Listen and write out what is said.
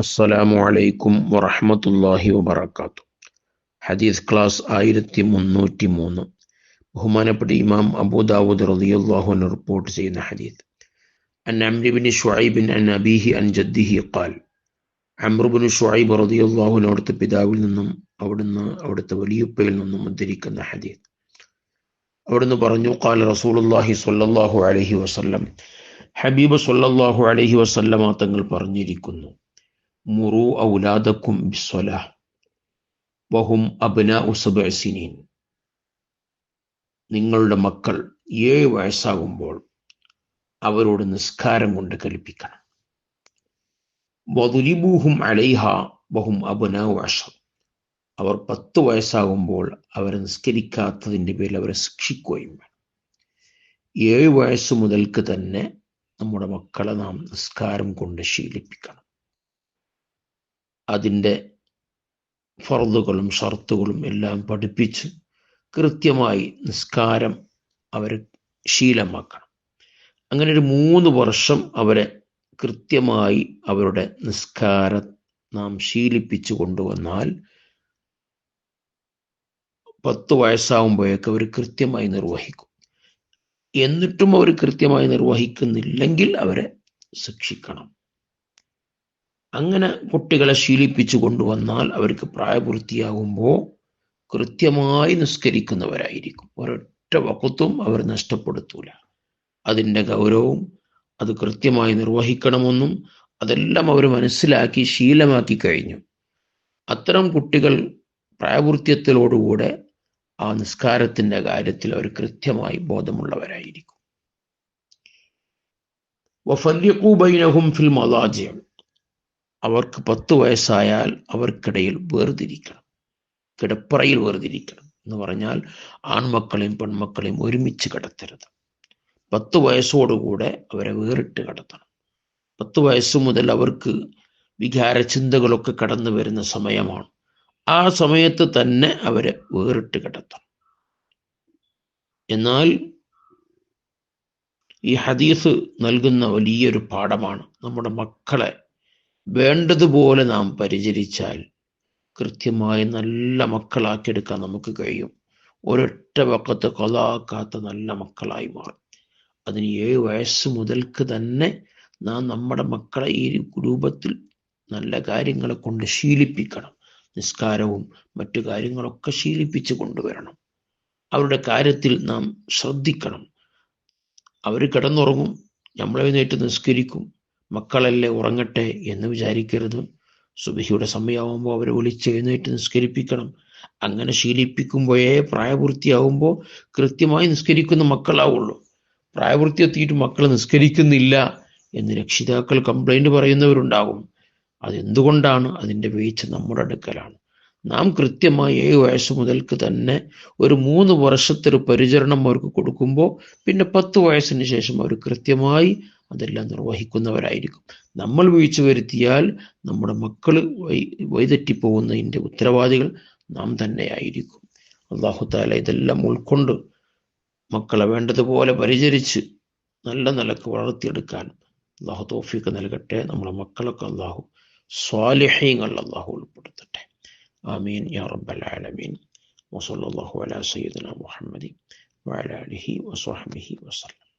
അസ്സലാമു അലൈക്കും വറഹമത്തല്ലാഹി വബർക്കാത്തു ഹദീസ് ക്ലാസ് ആയിരത്തി മുന്നൂറ്റി മൂന്ന് ബഹുമാനപ്പെട്ട ഇമാം അബൂദാവൂദ് റളിയല്ലാഹു അൻഹു റിപ്പോർട്ട് ചെയ്യുന്ന ഹദീസ്. അൻ അംരി ബിൻ ഷുഐബിൻ അൻ അബീഹി അൻ ജദ്ദിഹി ഖാൽ അംർ ബിൻ ഷുഐബ് റളിയല്ലാഹു അവിടുത്തെ പിതാവിൽ നിന്നും അവിടുന്ന് അവിടുത്തെ വലിയുപ്പയിൽ നിന്നും ഉദ്ധരിക്കുന്ന ഹദീസ്. അവിടുന്ന് പറഞ്ഞു ഖാൽ റസൂലുള്ളാഹി സ്വല്ലല്ലാഹു അലൈഹി വസല്ലം ഹബീബ് സ്വല്ലല്ലാഹു അലൈഹി വസല്ലമ തങ്ങൾ പറഞ്ഞിരിക്കുന്നു. മുറു ഔലാദക്കും ബിസ്വലാഹ് വഹും അബ്നാഉ ഉസബ് സിനീൻ. നിങ്ങളുടെ മക്കൾ ഏഴ് വയസ്സാകുമ്പോൾ അവരോട് നിസ്കാരം കൊണ്ട് കൽപ്പിക്കണം. വദുരിബൂഹും അലൈഹ വഹും അബ്നാഉ അഷർ. അവർ പത്ത് വയസ്സാകുമ്പോൾ അവരെ നിസ്കരിക്കാത്തതിന്റെ പേരിൽ അവരെ ശിക്ഷിക്കുകയും വേണം. ഏഴ് വയസ്സ് മുതൽക്ക് തന്നെ നമ്മുടെ മക്കളെ നാം നിസ്കാരം കൊണ്ട് ശീലിപ്പിക്കണം. അതിന്റെ ഫർദുകളും ഷർത്തുകളും എല്ലാം പഠിപ്പിച്ച് കൃത്യമായി നിസ്കാരം അവരെ ശീലമാക്കണം. അങ്ങനെ ഒരു മൂന്ന് വർഷം അവരെ കൃത്യമായി അവരുടെ നിസ്കാരം നാം ശീലിപ്പിച്ചു കൊണ്ടുവന്നാൽ പത്ത് വയസ്സാകുമ്പോഴേക്ക് അവർ കൃത്യമായി നിർവഹിക്കും. എന്നിട്ടും അവർ കൃത്യമായി നിർവഹിക്കുന്നില്ലെങ്കിൽ അവരെ ശിക്ഷിക്കണം. അങ്ങനെ കുട്ടികളെ ശീലിപ്പിച്ചു കൊണ്ടുവന്നാൽ അവർക്ക് പ്രായപൂർത്തിയാകുമ്പോൾ കൃത്യമായി നിസ്കരിക്കുന്നവരായിരിക്കും. ഒരൊറ്റ വക്കത്തും അവർ നഷ്ടപ്പെടുത്തൂല. അതിന്റെ ഗൗരവവും അത് കൃത്യമായി നിർവഹിക്കണമെന്നും അതെല്ലാം അവർ മനസ്സിലാക്കി ശീലമാക്കി കഴിഞ്ഞു. അത്തരം കുട്ടികൾ പ്രായപൂർത്തിയത്തിലോടുകൂടെ ആ നിസ്കാരത്തിന്റെ കാര്യത്തിൽ അവർ കൃത്യമായി ബോധമുള്ളവരായിരിക്കും. ഫിൽ മലാജിയം അവർക്ക് പത്ത് വയസ്സായാൽ അവർക്കിടയിൽ വേർതിരിക്കണം. കിടപ്പറയിൽ വേർതിരിക്കണം എന്ന് പറഞ്ഞാൽ ആൺമക്കളെയും പെൺമക്കളെയും ഒരുമിച്ച് കിടത്തരുത്. പത്ത് വയസ്സോടുകൂടെ അവരെ വേറിട്ട് കിടത്തണം. പത്ത് വയസ്സ് മുതൽ അവർക്ക് വികാര ചിന്തകളൊക്കെ കടന്നു വരുന്ന സമയമാണ്. ആ സമയത്ത് തന്നെ അവരെ വേറിട്ട് കിടത്തണം. എന്നാൽ ഈ ഹദീസ് നൽകുന്ന വലിയൊരു പാഠമാണ് നമ്മുടെ മക്കളെ വേണ്ടതുപോലെ നാം പരിചരിച്ചാൽ കൃത്യമായി നല്ല മക്കളാക്കിയെടുക്കാൻ നമുക്ക് കഴിയും. ഒരൊറ്റ പക്കത്ത് കൊലാക്കാത്ത നല്ല മക്കളായി മാറും. അതിന് ഏഴ് വയസ്സ് മുതൽക്ക് തന്നെ നാം നമ്മുടെ മക്കളെ ഈ രൂപത്തിൽ നല്ല കാര്യങ്ങളെ കൊണ്ട് ശീലിപ്പിക്കണം. നിസ്കാരവും മറ്റു കാര്യങ്ങളൊക്കെ ശീലിപ്പിച്ച് കൊണ്ടുവരണം. അവരുടെ കാര്യത്തിൽ നാം ശ്രദ്ധിക്കണം. അവർ കിടന്നുറങ്ങും നമ്മളെഴുന്നേറ്റ് നിസ്കരിക്കും. മക്കളല്ലേ ഉറങ്ങട്ടെ എന്ന് വിചാരിക്കരുത്. സുബിഹിയുടെ സമയമാകുമ്പോൾ അവരെ വിളിച്ചെഴുന്നേറ്റ് നിസ്കരിപ്പിക്കണം. അങ്ങനെ ശീലിപ്പിക്കുമ്പോഴേ പ്രായപൂർത്തിയാകുമ്പോൾ കൃത്യമായി നിസ്കരിക്കുന്ന മക്കളാവുള്ളൂ. പ്രായപൂർത്തി എത്തിയിട്ട് മക്കൾ നിസ്കരിക്കുന്നില്ല എന്ന് രക്ഷിതാക്കൾ കംപ്ലൈന്റ് പറയുന്നവരുണ്ടാകും. അതെന്തുകൊണ്ടാണ്? അതിന്റെ വീഴ്ച നമ്മുടെ അടുക്കലാണ്. നാം കൃത്യമായി ഏഴ് വയസ്സ് മുതൽക്ക് തന്നെ ഒരു മൂന്ന് വർഷത്തെ ഒരു പരിചരണം അവർക്ക് കൊടുക്കുമ്പോൾ പിന്നെ പത്ത് വയസ്സിന് ശേഷം അവർ കൃത്യമായി അതെല്ലാം നിർവഹിക്കുന്നവരായിരിക്കും. നമ്മൾ വീഴ്ച വരുത്തിയാൽ നമ്മുടെ മക്കൾ വൈ വൈതെറ്റിപ്പോകുന്നതിന്റെ ഉത്തരവാദികൾ നാം തന്നെയായിരിക്കും. അള്ളാഹു താല ഇതെല്ലാം ഉൾക്കൊണ്ട് മക്കളെ വേണ്ടതുപോലെ പരിചരിച്ച് നല്ല നിലയ്ക്ക് വളർത്തിയെടുക്കാൻ അള്ളാഹു തോഫിക്ക് നൽകട്ടെ. നമ്മുടെ മക്കളൊക്കെ അള്ളാഹു സ്വാലിഹ്യങ്ങൾ അള്ളാഹു ഉൾപ്പെടുത്തട്ടെ. ആമീൻ. യാ റബ്ബൽ ആലമീൻ. വസല്ലല്ലാഹു അലാ സയ്യിദിന മുഹമ്മദി വസല്ലം.